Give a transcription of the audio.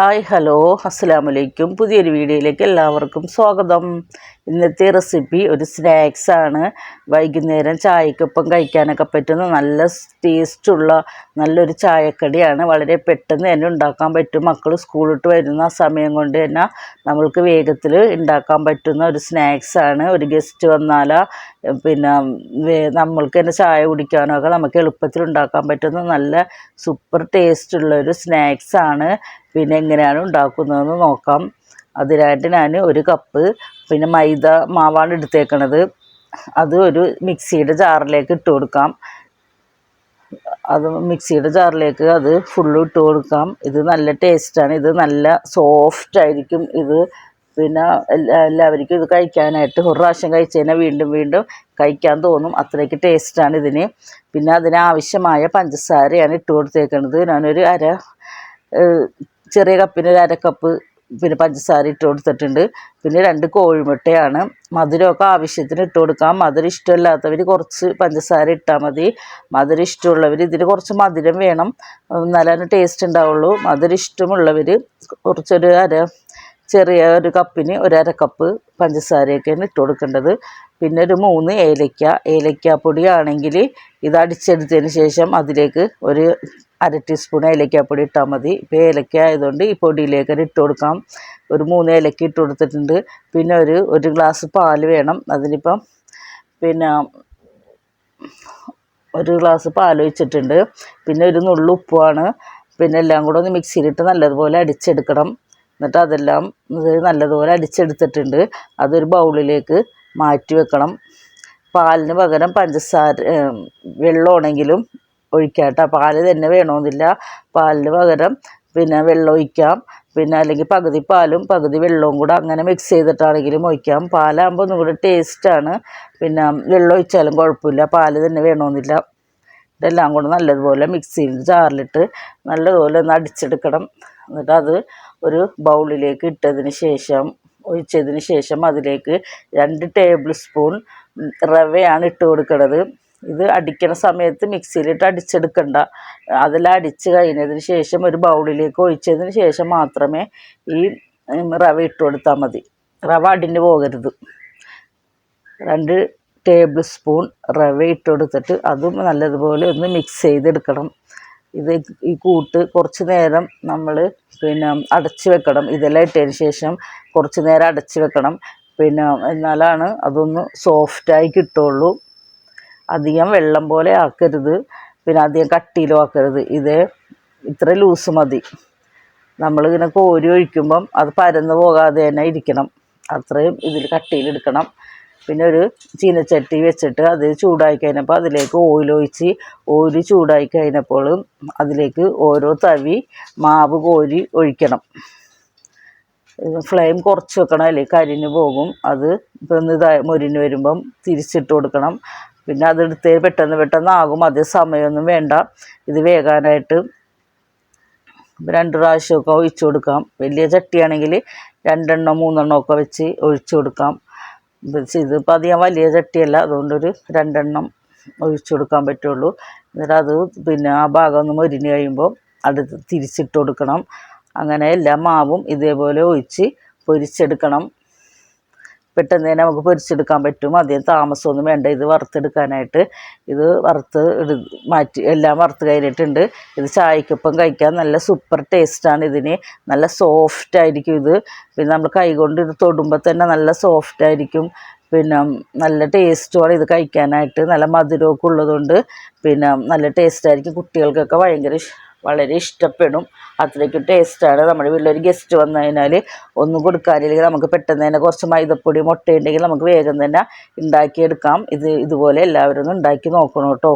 Hi hello അസ്സാം വലൈക്കും പുതിയൊരു വീഡിയോയിലേക്ക് എല്ലാവർക്കും സ്വാഗതം. ഇന്നത്തെ റെസിപ്പി ഒരു സ്നാക്സ് ആണ്. വൈകുന്നേരം ചായക്കൊപ്പം കഴിക്കാനൊക്കെ പറ്റുന്ന നല്ല ടേസ്റ്റുള്ള നല്ലൊരു ചായക്കടിയാണ്. വളരെ പെട്ടെന്ന് തന്നെ ഉണ്ടാക്കാൻ പറ്റും. മക്കൾ സ്കൂളിട്ട് വരുന്ന സമയം കൊണ്ട് തന്നെ നമ്മൾക്ക് വേഗത്തിൽ ഉണ്ടാക്കാൻ പറ്റുന്ന ഒരു സ്നാക്സ് ആണ്. ഒരു ഗസ്റ്റ് വന്നാൽ പിന്നെ നമ്മൾക്ക് തന്നെ ചായ കുടിക്കാനോ ഒക്കെ നമുക്ക് എളുപ്പത്തിൽ ഉണ്ടാക്കാൻ പറ്റുന്ന നല്ല സൂപ്പർ ടേസ്റ്റുള്ള ഒരു സ്നാക്സ് ആണ്. പിന്നെ എങ്ങനെയാണ് ഉണ്ടാക്കുന്നതെന്ന് നോക്കാം. അതിനായിട്ട് ഞാൻ ഒരു കപ്പ് പിന്നെ മൈദ മാവാണ് എടുത്തേക്കണത്. അത് ഒരു മിക്സിയുടെ ജാറിലേക്ക് ഇട്ട് കൊടുക്കാം. അത് മിക്സിയുടെ ജാറിലേക്ക് അത് ഫുള്ള് ഇട്ട് കൊടുക്കാം. ഇത് നല്ല ടേസ്റ്റാണ് ഇത് നല്ല സോഫ്റ്റ് ആയിരിക്കും ഇത്. പിന്നെ എല്ലാവർക്കും ഇത് കഴിക്കാനായിട്ട് ഒരു പ്രാവശ്യം കഴിച്ച് കഴിഞ്ഞാൽ വീണ്ടും വീണ്ടും കഴിക്കാൻ തോന്നും. അത്രയ്ക്ക് ടേസ്റ്റാണ് ഇതിന്. പിന്നെ അതിനാവശ്യമായ പഞ്ചസാരയാണ് ഇട്ട് കൊടുത്തേക്കുന്നത് ഞാനൊരു അര ചെറിയ കപ്പിന് ഒരു അര കപ്പ് പിന്നെ പഞ്ചസാര ഇട്ട് കൊടുത്തിട്ടുണ്ട്. പിന്നെ രണ്ട് കോഴിമുട്ടയാണ്. മധുരമൊക്കെ ആവശ്യത്തിന് ഇട്ട് കൊടുക്കാം. മധുരം ഇഷ്ടമില്ലാത്തവർ കുറച്ച് പഞ്ചസാര ഇട്ടാൽ മതി. മധുരം ഇഷ്ടമുള്ളവർ ഇതിന് കുറച്ച് മധുരം വേണം. എന്നാലാണ് ടേസ്റ്റ് ഉണ്ടാവുള്ളൂ. മധുരം ഇഷ്ടമുള്ളവർ കുറച്ചൊരു അര ചെറിയ ഒരു കപ്പിന് ഒരു അര കപ്പ് പഞ്ചസാരയൊക്കെയാണ് ഇട്ട് കൊടുക്കേണ്ടത്. പിന്നെ ഒരു മൂന്ന് ഏലക്ക. ഏലക്കാപ്പൊടി ആണെങ്കിൽ ഇത് അടിച്ചെടുത്തതിന് ശേഷം അതിലേക്ക് ഒരു അര ടീസ്പൂൺ ഏലക്കാപ്പൊടി ഇട്ടാൽ മതി. ഇപ്പോൾ ഏലക്ക ആയതുകൊണ്ട് ഈ പൊടിയിലേക്ക് ഇട്ട് കൊടുക്കാം. ഒരു മൂന്ന് ഏലക്ക ഇട്ട് കൊടുത്തിട്ടുണ്ട്. പിന്നെ ഒരു ഒരു ഗ്ലാസ് പാൽ വേണം. അതിനിപ്പം പിന്നെ ഒരു ഗ്ലാസ് പാൽ ഒഴിച്ചിട്ടുണ്ട്. പിന്നെ ഒരു നുള്ളു ഉപ്പുമാണ് പിന്നെ എല്ലാം കൂടെ ഒന്ന് മിക്സിയിലിട്ട് നല്ലതുപോലെ അടിച്ചെടുക്കണം. എന്നിട്ട് അതെല്ലാം നല്ലതുപോലെ അടിച്ചെടുത്തിട്ടുണ്ട്. അതൊരു ബൗളിലേക്ക് മാറ്റി വെക്കണം. പാലിന് പകരം പഞ്ചസാര വെള്ളമാണെങ്കിലും ഒഴിക്കാം പാൽ തന്നെ വേണമെന്നില്ല പാലിന് പകരം പിന്നെ വെള്ളം ഒഴിക്കാം. പിന്നെ അല്ലെങ്കിൽ പകുതി പാലും പകുതി വെള്ളവും കൂടെ അങ്ങനെ മിക്സ് ചെയ്തിട്ടാണെങ്കിലും ഒഴിക്കാം. പാലാകുമ്പോൾ ഒന്നും കൂടെ ടേസ്റ്റാണ് പിന്നെ വെള്ളം ഒഴിച്ചാലും കുഴപ്പമില്ല. പാൽ തന്നെ വേണമെന്നില്ല ഇതെല്ലാം കൂടെ നല്ലതുപോലെ മിക്സിയിൽ ജാറിലിട്ട് നല്ലതുപോലെ ഒന്ന് അടിച്ചെടുക്കണം. എന്നിട്ട് അത് ഒരു ബൗളിലേക്ക് ഇട്ടതിന് ശേഷം ഒഴിച്ചതിന് ശേഷം അതിലേക്ക് രണ്ട് ടേബിൾ സ്പൂൺ റവയാണ് ഇട്ട് കൊടുക്കുന്നത് ഇത് അടിക്കുന്ന സമയത്ത് മിക്സിയിലിട്ട് അടിച്ചെടുക്കണ്ട. അതിൽ അടിച്ച് കഴിഞ്ഞതിന് ശേഷം ഒരു ബൗളിലേക്ക് ഒഴിച്ചതിന് ശേഷം മാത്രമേ ഈ റവ ഇട്ട് കൊടുത്താൽ മതി. റവ അടിഞ്ഞു പോകരുത്. രണ്ട് ടേബിൾ സ്പൂൺ റവ ഇട്ട് കൊടുത്തിട്ട് അതും നല്ലതുപോലെ ഒന്ന് മിക്സ് ചെയ്തെടുക്കണം. ഇത് ഈ കൂട്ട് കുറച്ച് നേരം നമ്മൾ പിന്നെ അടച്ച് വെക്കണം. ഇതെല്ലാം ഇട്ടതിന് ശേഷം കുറച്ച് നേരം അടച്ച് വെക്കണം. പിന്നെ എന്നാലാണ് അതൊന്ന് സോഫ്റ്റായി കിട്ടുള്ളൂ അധികം വെള്ളം പോലെ ആക്കരുത്. പിന്നെ അധികം കട്ടിയിലും ആക്കരുത്. ഇത് ഇത്ര ലൂസ് മതി. നമ്മൾ നമ്മളിങ്ങനെ കോരി ഒഴിക്കുമ്പം അത് പരന്ന് പോകാതെ തന്നെ ഇരിക്കണം. അത്രയും ഇതിൽ കട്ടിയിലെടുക്കണം പിന്നെ ഒരു ചീനച്ചട്ടി വെച്ചിട്ട് അത് ചൂടായി കഴിഞ്ഞപ്പോൾ അതിലേക്ക് ഓയിൽ ഒഴിച്ച് ഓയിൽ ചൂടായി കഴിഞ്ഞപ്പോൾ അതിലേക്ക് ഓരോ തവി മാവ് കോരി ഒഴിക്കണം. ഫ്ലെയിം കുറച്ച് വെക്കണം. അല്ലെങ്കിൽ കരിഞ്ഞ് പോകും. അത് ഇപ്പം ഇതായി മുരിഞ്ഞ് വരുമ്പം തിരിച്ചിട്ട് കൊടുക്കണം. പിന്നെ അതെടുത്ത് പെട്ടെന്ന് പെട്ടെന്ന് ആകും. അതേ സമയമൊന്നും വേണ്ട. ഇത് വേകാനായിട്ട് രണ്ട് പ്രാവശ്യമൊക്കെ ഒഴിച്ചു കൊടുക്കാം. വലിയ ചട്ടിയാണെങ്കിൽ രണ്ടെണ്ണം മൂന്നെണ്ണം ഒക്കെ വെച്ച് ഒഴിച്ചു കൊടുക്കാം. ഇതിപ്പോൾ അധികം വലിയ ചട്ടിയല്ല. അതുകൊണ്ടൊരു രണ്ടെണ്ണം ഒഴിച്ചു കൊടുക്കാൻ പറ്റുള്ളൂ. എന്നിട്ട് അത് പിന്നെ ആ ഭാഗം ഒന്ന് മൊരിഞ്ഞ് കഴിയുമ്പോൾ അടുത്ത് തിരിച്ചിട്ട് കൊടുക്കണം. അങ്ങനെ എല്ലാ മാവും ഇതേപോലെ ഒഴിച്ച് പൊരിച്ചെടുക്കണം. പെട്ടെന്ന് തന്നെ നമുക്ക് പൊരിച്ചെടുക്കാൻ പറ്റും. അധികം താമസമൊന്നും വേണ്ട. ഇത് വറുത്തെടുക്കാനായിട്ട് ഇത് വറുത്ത് മാറ്റി എല്ലാം വറുത്ത് കഴിഞ്ഞിട്ടുണ്ട്. ഇത് ചായക്കൊപ്പം കഴിക്കാൻ നല്ല സൂപ്പർ ടേസ്റ്റാണ് ഇതിന്. നല്ല സോഫ്റ്റ് ആയിരിക്കും ഇത്. പിന്നെ നമ്മൾ കൈകൊണ്ട് ഇത് തൊടുമ്പോൾ തന്നെ നല്ല സോഫ്റ്റ് ആയിരിക്കും. പിന്നെ നല്ല ടേസ്റ്റുമാണ് ഇത് കഴിക്കാനായിട്ട്. നല്ല മധുരമൊക്കെ ഉള്ളതുകൊണ്ട് പിന്നെ നല്ല ടേസ്റ്റായിരിക്കും. കുട്ടികൾക്കൊക്കെ ഭയങ്കര വളരെ ഇഷ്ടപ്പെടും. അത്രയ്ക്ക് ടേസ്റ്റാണ് നമ്മുടെ വീട്ടിലൊരു ഗസ്റ്റ് വന്നു കഴിഞ്ഞാൽ ഒന്നും കൊടുക്കാനില്ലെങ്കിൽ നമുക്ക് പെട്ടെന്ന് തന്നെ കുറച്ച് മൈദപ്പൊടി മുട്ടയുണ്ടെങ്കിൽ നമുക്ക് വേഗം തന്നെ ഉണ്ടാക്കിയെടുക്കാം. ഇത് ഇതുപോലെ എല്ലാവരും ഒന്ന് ഉണ്ടാക്കി നോക്കണം കേട്ടോ.